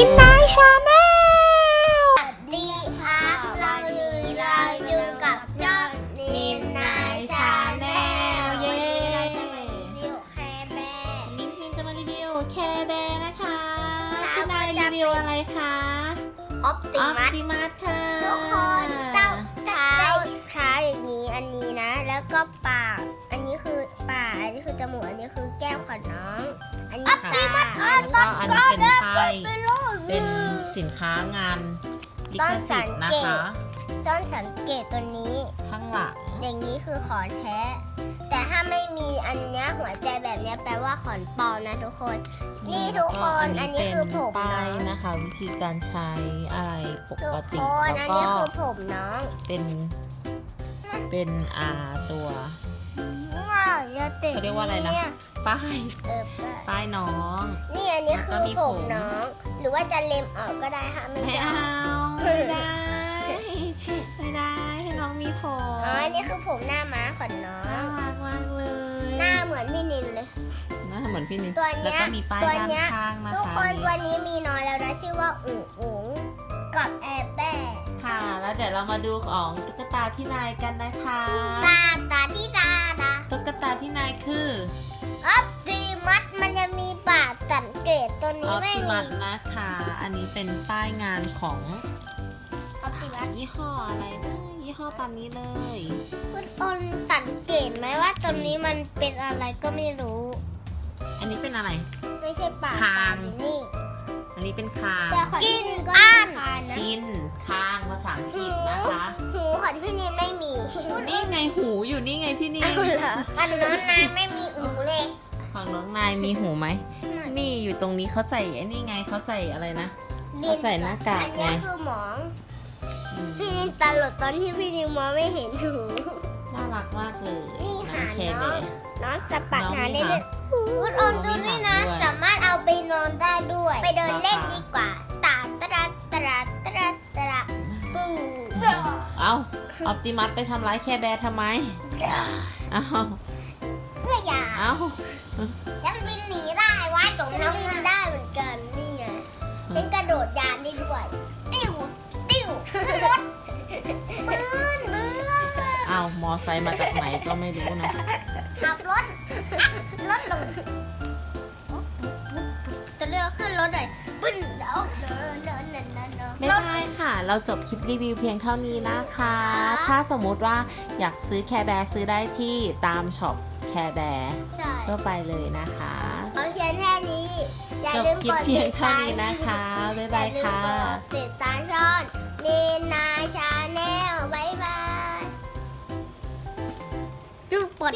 นินนายชาแนลสวัสดีครับเราอยู่เราอยู่กับยอดนินนายชาแนลเย้วันนี้เราจะมารีวิวแคร์แบร์นินนินจะมารีวิวแคร์แบร์นะคะค่ะคุณนายว่ารีจะวิวอะไรคะออปติออมัสติมัสค่ะทุกคนเจ้าเท้าเท้าอย่างนี้อันนี้นะ แล้วก็ปาก อันนี้คือปากอันนี้คือจมูกอันนี้คือแก้มของน้อง อันนี้ค่ะตา แล้วก็อันนี้เป็นป้าย เป็นเป็นสินค้างานลิขสิทธิ์นะคะต้นสังเกตตัวนี้ ข้างหลังอย่างนี้คือขอนแท้ แต่ถ้าไม่มีอันเนี้ยหัวใจแบบเนี้ยแปลว่าขอนปลอมนะทุกคน นี่ทุกคนอันนี้คือผมเป็นป้ายเนาะนะคะ วิธีการใช้อะไรปทุกกติคนแล้อัวนก็นี้คือผมน้องเป็นเป็นอาตัว ว้าวจะติดเขาเรียกว่าอะไรนะเยป้ายเออป้ายป้ายน้อง นี่อันนี้คือแล้วก็มีผผมมน้องห รือว่าจะเล็มออกก็ได้ค่ะไม่ไม่ใช่เอาไม่ได้ ไม่ได้ให้น้องมีผมอ๋ออันนี้คือผมหน้าม้าของน้อน่าง รักมากเลยหน้าเหมือนพี่นินเลย หน้าเหมือนพี่นิดตัวแล้วเนี้ยก็มีป้ายตัวด้านเนี้ย ข้างนะทุกคะคนตัวนี้มีน้อยแล้วนะชื่อว่าอุ๋งอุ๋งกับแอบแบร์ค่ะ แล้วเดี๋ยวเรามาดูของตุ๊กตาพี่นายกันนะคะ ตาตาที่ตาตาตุ๊กตาพี่นายคือ ตตัวอนี้อไม่ติมีมัสนะคะ อันนี้เป็นป้ายงานของออปติมัสยี่ห้ออะไรนะยี่ห้อตามนี้เลย คุณอนสังเกตไหมว่าตัวนี้มันเป็นอะไรก็ไม่รู้ อันนี้เป็นอะไร ไม่ใช่ปากคางนี่อันนี้เป็นคางแต่ของกินอ่านนะชินคางภาษาอังกฤษนะคะหูของพี่นินไม่มีนี่ไงหูอยู่นี่ไงพี่นี่ เอาเหรออันนั้นนายไม่มีหูเลย ของน้องนายมีหูไหม นี่อยู่ตรงนี้เขาใส่ไอ้นี่ไงเขาใส่อะไรนะลิ้เขาใส่หน้ากากอันไงนี้คือหมองอืมพี่นินตลกตอนที่พี่นินมองไม่เห็นหู น่ารักมากเลยนี่น้อหางแคน้เบอง น้องสะปัดน้องหามีได้หางด้วยคุณออนดูนี่นะ ด้วยสามารถเอาไปนอนได้ด้วย ไปเดินเล่นราคาดีกว่า ตาตระตระตระตระปูเอาออปติมัสไปทำร้ายแคร์แบร์ทำไม เอาเพื่ออย่า เอาฉันบินหนีได้วะตรงนั้นบินได้เหมือนกันนี่ไงฉันกระโดดยานได้ด้วย ติ้วติ้วขึ้นรถปืนเรือเอามอไซค์มาจากไหนก็ไม่รู้นะขับรถอะรถลงจะเรือขึ้นรถหน่อยปึ้นเดี๋ยวเดินเดินเดินเดินเดินไม่ได้ค่ะ เราจบคลิปรีวิวเพียงเท่านี้นะคะ ถ้าสมมุติว่าอยากซื้อแคร์แบร์ซื้อได้ที่ตามช็อป แคร์แบร์ใช่ทั่วไปเลยนะคะขอเขียนแค่นี้ อย่าจบลืมคลิกปดเพียติงดเท่าตามนี้นะคะ บ๊ายอย่าบายลืมค่ะกดติดตามช่องนีนาชาแนลบายบายดูปด